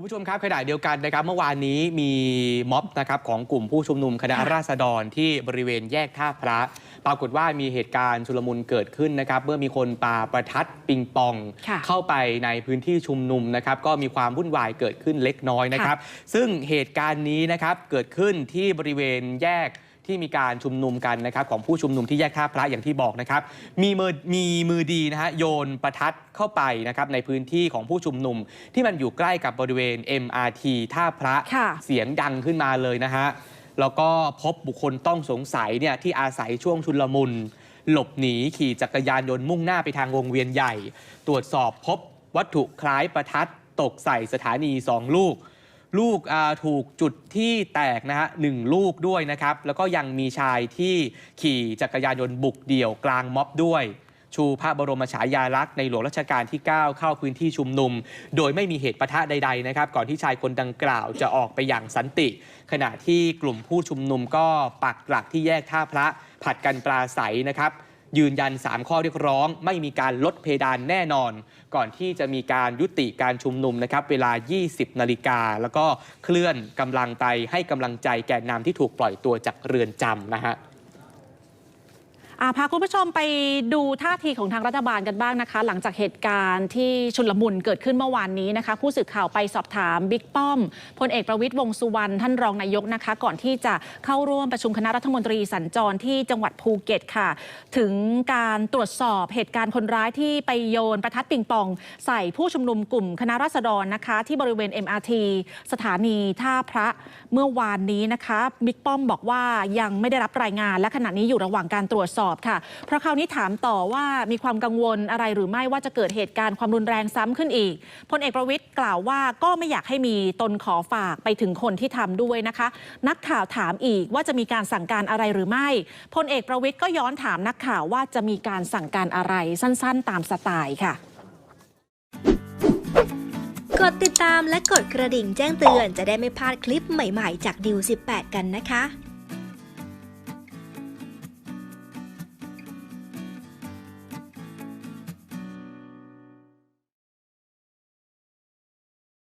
คุณผู้ชมครับขณะเดียวกันนะครับเมื่อวานนี้มีม็อบนะครับของกลุ่มผู้ชุมนุมคณะค่ะราษฎรที่บริเวณแยกท่าพระ ปรากฏว่ามีเหตุการณ์ชุลมุนเกิดขึ้นนะครับเมื่อมีคนปาประทัดปิงปองค่ะเข้าไปในพื้นที่ชุมนุมนะครับก็มีความวุ่นวายเกิดขึ้นเล็กน้อยนะครับ ซึ่งเหตุการณ์นี้นะครับเกิดขึ้นที่บริเวณแยก ที่มีการชุมนุมกันนะครับของผู้ชุมนุมที่แยกท่าพระอย่างที่บอกนะครับ มีมือมีมือดีนะฮะโยนประทัดเข้าไปนะครับในพื้นที่ของผู้ชุมนุม ที่มันอยู่ใกล้กับบริเวณ MRT ท่าพระค่ะเสียงดังขึ้นมาเลยนะฮะแล้วก็พบบุคคลต้องสงสัยเนี่ยที่อาศัยช่วงชุลมุน หลบหนีขี่จักรยานยนต์มุ่งหน้าไปทางวงเวียนใหญ่ ตรวจสอบพบวัตถุคล้ายประทัดตกใส่สถานี2ลูก ลูกถูกจุดที่แตกนะฮะหนึ่งลูกด้วยนะครับ แล้วก็ยังมีชายที่ขี่จักรยานยนต์บุกเดี่ยวกลางม็อบด้วย ชูพระบรมฉายาลักษณ์ในหลวงรัชกาลที่ 9 เข้าพื้นที่ชุมนุม โดยไม่มีเหตุปะทะใด ๆ นะครับ ก่อนที่ชายคนดังกล่าวจะออกไปอย่างสันติ ขณะที่กลุ่มผู้ชุมนุมก็ปักหลักที่แยกท่าพระผัดกันปราศัยนะครับ ยืนยัน 3 ข้อเรียกร้อง ไม่มีการลดเพดานแน่นอน ก่อนที่จะมีการยุติการชุมนุมนะครับเวลา 20 นาฬิกา แล้วก็เคลื่อนกำลังไปให้กำลังใจแกนนำที่ถูกปล่อยตัวจากเรือนจำนะฮะ พาคุณผู้ชมไปดูท่าทีของทางรัฐบาลกันบ้างนะคะ หลังจากเหตุการณ์ที่ชุลมุนเกิดขึ้นเมื่อวานนี้นะคะ ผู้สื่อข่าวไปสอบถามบิ๊กป้อมพลเอกประวิตยวงสุวรรณท่านรองนายกนะคะ ก่อนที่จะเข้าร่วมประชุมคณะรัฐมนตรีสัญจรที่จังหวัดภูเก็ตค่ะ ถึงการตรวจสอบเหตุการณ์คนร้ายที่ไปโยนประทัดปิงปอง ใส่ผู้ชุมนุมกลุ่มคณะราษฎรนะคะ ที่บริเวณ MRT สถานีท่าพระเมื่อวานนี้นะคะบิ๊กป้อมบอกว่ายังไม่ได้รับรายงานและขณะนี้อยู่ระหว่างการตรวจสอบค่ะ เพราะคราวนี้ถามต่อว่ามีความกังวลอะไรหรือไม่ว่าจะเกิดเหตุการณ์ความรุนแรงซ้ำขึ้นอีกพลเอกประวิตยกล่าวว่าก็ไม่อยากให้มีตนขอฝากไปถึงคนที่ทำด้วยนะคะ นักข่าวถามอีกว่าจะมีการสั่งการอะไรหรือไม่พลเอกประวิตยก็ย้อนถามนักข่าวว่าจะมีการสั่งการอะไรสั้น ๆ ตามสไตล์ค่ะกดติดตามและกดกระดิ่งแจ้งเตือนจะได้ไม่พลาดคลิปใหม่ๆ จากดิว18 กันนะคะ